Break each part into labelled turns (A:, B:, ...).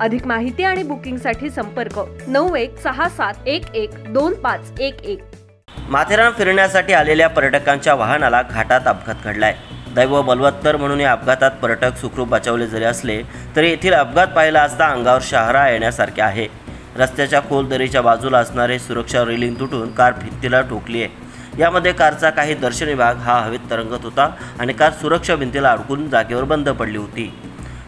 A: अधिक माहिती आणि बुकिंगसाठी संपर्क नऊ एक सहा सात एक एक दोन पाच एक एक.
B: माथेरान फिरण्यासाठी आलेल्या पर्यटकांच्या वाहनाला घाटात अपघात घडलाय. दैव बलवत्तर म्हणून या अपघातात पर्यटक सुखरूप बचावले जरी असले तरी येथील अपघात पाहिला असता अंगावर शहारा येण्यासारखे आहे. रस्त्याच्या खोल दरीच्या बाजूला असणारे सुरक्षा रेलिंग तुटून कार भिंतीला ठोकली आहे. यामध्ये कारचा काही दर्शनी भाग हा हवेत तरंगत होता आणि कार सुरक्षा भिंतीला अडकून जागेवर बंद पडली होती.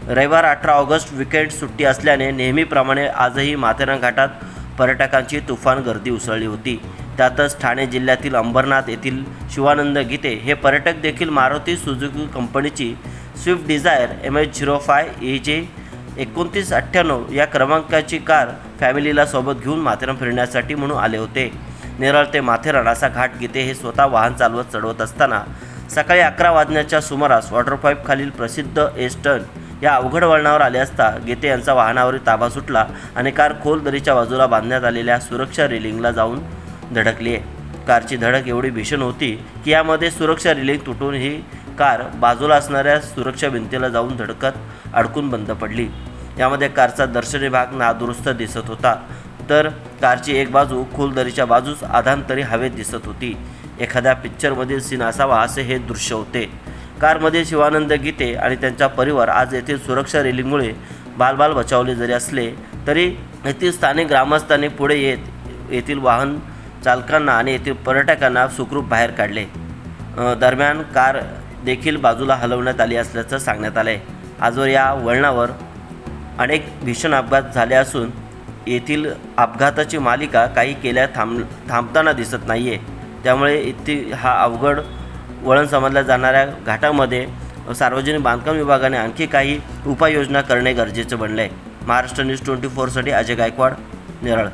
B: रविवार अठरा ऑगस्ट विकेंड सुट्टी असल्याने नेहमीप्रमाणे आजही माथेरान घाटात पर्यटकांची तुफान गर्दी उसळली होती. त्यातच ठाणे जिल्ह्यातील अंबरनाथ येथील शिवानंद गीते हे पर्यटक देखील मारुती सुझुकी कंपनीची Swift Dzire M H zero five A J एकोणतीस अठ्ठ्याण्णव या क्रमांकाची कार फॅमिलीला सोबत घेऊन माथेरान फिरण्यासाठी म्हणून आले होते. नेरळ ते माथेरान असा घाट गीते हे स्वतः वाहन चालवत चढवत असताना सकाळी अकरा वाजण्याच्या सुमारास वॉटरपाईप खालील प्रसिद्ध एस्टर्न या अवघड वळणावर आले असता गेते यांचा वाहनावरील ताबा सुटला आणि कार खोल दरीच्या बाजूला बांधण्यात आलेल्या सुरक्षा रेलिंगला जाऊन धडकली. आहे कारची धडक एवढी भीषण होती की यामध्ये सुरक्षा रेलिंग तुटून ही कार बाजूला असणाऱ्या सुरक्षा भिंतीला जाऊन धडकत अडकून बंद पडली. यामध्ये कारचा दर्शनी भाग नादुरुस्त दिसत होता. तर कारची एक बाजू खोल दरीच्या बाजूस आधांतरी हवेत दिसत होती. एखाद्या पिक्चरमधील सीन असावा असे हे दृश्य होते. कारमध्ये शिवानंद गीते आणि त्यांचा परिवार आज येथील सुरक्षा रेलिंगमुळे बालबाल बचावले जरी असले तरी येथील स्थानिक ग्रामस्थांनी पुढे येत येथील वाहन चालकांना आणि येथील पर्यटकांना सुखरूप बाहेर काढले. दरम्यान कार देखील बाजूला हलवण्यात आली असल्याचं सांगण्यात आलं आहे आजवर या वळणावर अनेक भीषण अपघात झाले असून येथील अपघाताची मालिका काही केल्या थांब थांबताना दिसत नाही आहे त्यामुळे इथे हा अवघड वळण समजल्या जाणाऱ्या घाटामध्ये सार्वजनिक बांधकाम विभागाने आणखी काही उपाययोजना करणे गरजेचं बनलं आहे महाराष्ट्र न्यूज ट्वेंटी फोरसाठी अजय गायकवाड नेरळ.